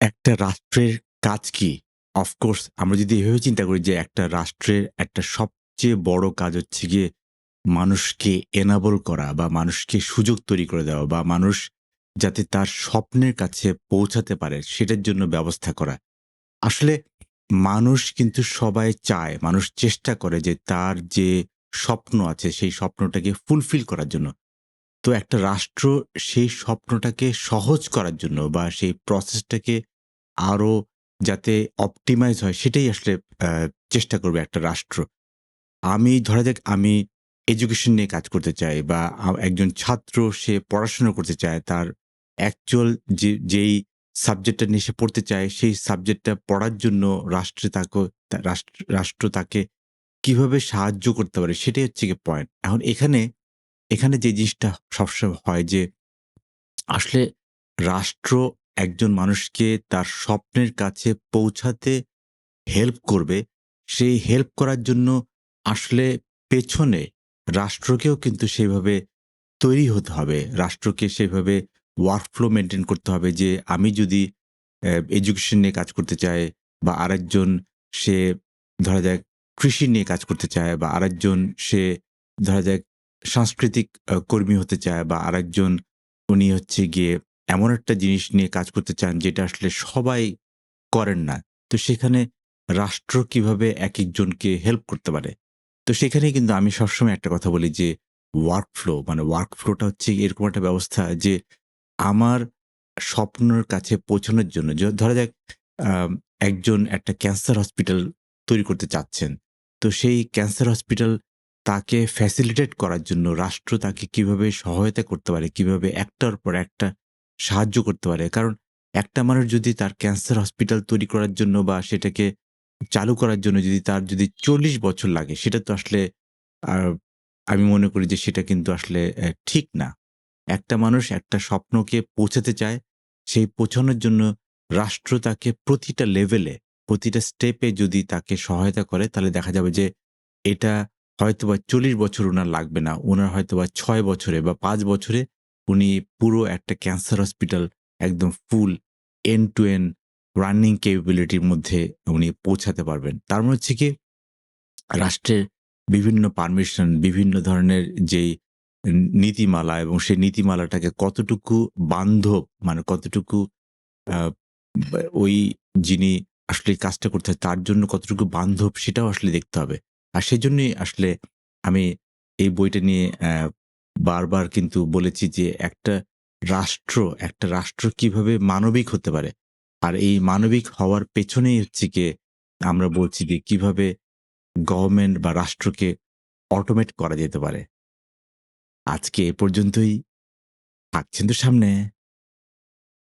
একটা রাষ্ট্রের কাজ কি? অফকোর্স আমরা যদি এভাবে চিন্তা করি যে একটা রাষ্ট্রের একটা সবচেয়ে বড় কাজ হচ্ছে গিয়ে মানুষকে এনাবল করা বা মানুষকে সুযোগ তৈরি করে দেওয়া বা মানুষ যাতে তার স্বপ্নের কাছে পৌঁছাতে পারে সেটার জন্য ব্যবস্থা করা। আসলে মানুষ কিন্তু সবাই চায়, মানুষ চেষ্টা করে যে তার যে স্বপ্ন আছে সেই স্বপ্নটাকে ফুলফিল করার জন্য। তো একটা রাষ্ট্র সেই স্বপ্নটাকে সহজ করার জন্য বা সেই প্রসেসটাকে আরও যাতে অপটিমাইজ হয় সেটাই আসলে চেষ্টা করবে একটা রাষ্ট্র। আমি ধরা যাক আমি এডুকেশন নিয়ে কাজ করতে চাই বা একজন ছাত্র সে পড়াশুনো করতে চায়। তার অ্যাকচুয়াল যে যেই সাবজেক্টটা নিয়ে সে পড়তে চায় সেই সাবজেক্টটা পড়ার জন্য রাষ্ট্রে তাকে রাষ্ট্র তাকে কীভাবে সাহায্য করতে পারে সেটাই হচ্ছে গিয়ে পয়েন্ট। এখন এখানে, এখানে যে জিনিসটা সবসময় হয় যে আসলে রাষ্ট্র একজন মানুষকে তার স্বপ্নের কাছে পৌঁছাতে হেল্প করবে। সেই হেল্প করার জন্য আসলে পেছনে রাষ্ট্রকেও কিন্তু সেভাবে তৈরি হতে হবে। রাষ্ট্রকে সেভাবে ওয়ার্ক ফ্লো মেইনটেইন করতে হবে যে আমি যদি এডুকেশন নিয়ে কাজ করতে চাই বা আরেকজন সে ধরা যাক কৃষি নিয়ে কাজ করতে চায় বা আরেকজন সে ধরা যাক সাংস্কৃতিক কর্মী হতে চায় বা আরেকজন উনি হচ্ছে গিয়ে এমন একটা জিনিস নিয়ে কাজ করতে চান যেটা আসলে সবাই করেন না। তো সেখানে রাষ্ট্র কীভাবে এক একজনকে হেল্প করতে পারে। তো সেখানে কিন্তু আমি সবসময় একটা কথা বলি যে ওয়ার্ক ফ্লো মানে ওয়ার্ক ফ্লোটা হচ্ছে এরকম একটা ব্যবস্থা যে আমার স্বপ্নের কাছে পৌঁছানোর জন্য ধরা যাক একজন একটা ক্যান্সার হসপিটাল তৈরি করতে চাচ্ছেন। তো সেই ক্যান্সার হসপিটাল তাকে ফ্যাসিলিটেট করার জন্য রাষ্ট্র তাকে কীভাবে সহায়তা করতে পারে, কীভাবে একটার পর একটা সাহায্য করতে পারে। কারণ একটা মানুষ যদি তার ক্যান্সার হসপিটাল তৈরি করার জন্য বা সেটাকে চালু করার জন্য যদি তার যদি ৪০ বছর লাগে সেটা তো আসলে আর আমি মনে করি যে সেটা কিন্তু আসলে ঠিক না। একটা মানুষ একটা স্বপ্নকে পৌঁছাতে চায়, সেই পৌঁছানোর জন্য রাষ্ট্র তাকে প্রতিটা লেভেলে, প্রতিটা স্টেপে যদি তাকে সহায়তা করে তাহলে দেখা যাবে যে এটা হয়তোবা ৪০ বছর ওনার লাগবে না। উনার হয়তোবা ছয় বছরে বা পাঁচ বছরে উনি পুরো একটা ক্যান্সার হসপিটাল একদম full end to end running ক্যাপাবিলিটির মধ্যে উনি পৌঁছাতে পারবেন। তার মানে হচ্ছে গিয়ে রাষ্ট্রের বিভিন্ন পারমিশন, বিভিন্ন ধরনের যেই নীতিমালা এবং সেই নীতিমালাটাকে কতটুকু বান্ধব মানে কতটুকু ওই যিনি আসলে কাজটা করতে হয় তার জন্য কতটুকু বান্ধব সেটাও আসলে দেখতে হবে। আর সেজন্যই আসলে আমি এই বইটা নিয়ে বারবার কিন্তু বলেছি যে একটা রাষ্ট্র, একটা রাষ্ট্র কীভাবে মানবিক হতে পারে। আর এই মানবিক হওয়ার পেছনেই হচ্ছে কি আমরা বলছি যে কীভাবে গভর্নমেন্ট বা রাষ্ট্রকে অটোমেট করা যেতে পারে। আজকে এ পর্যন্তই। থাকছেন তো সামনে।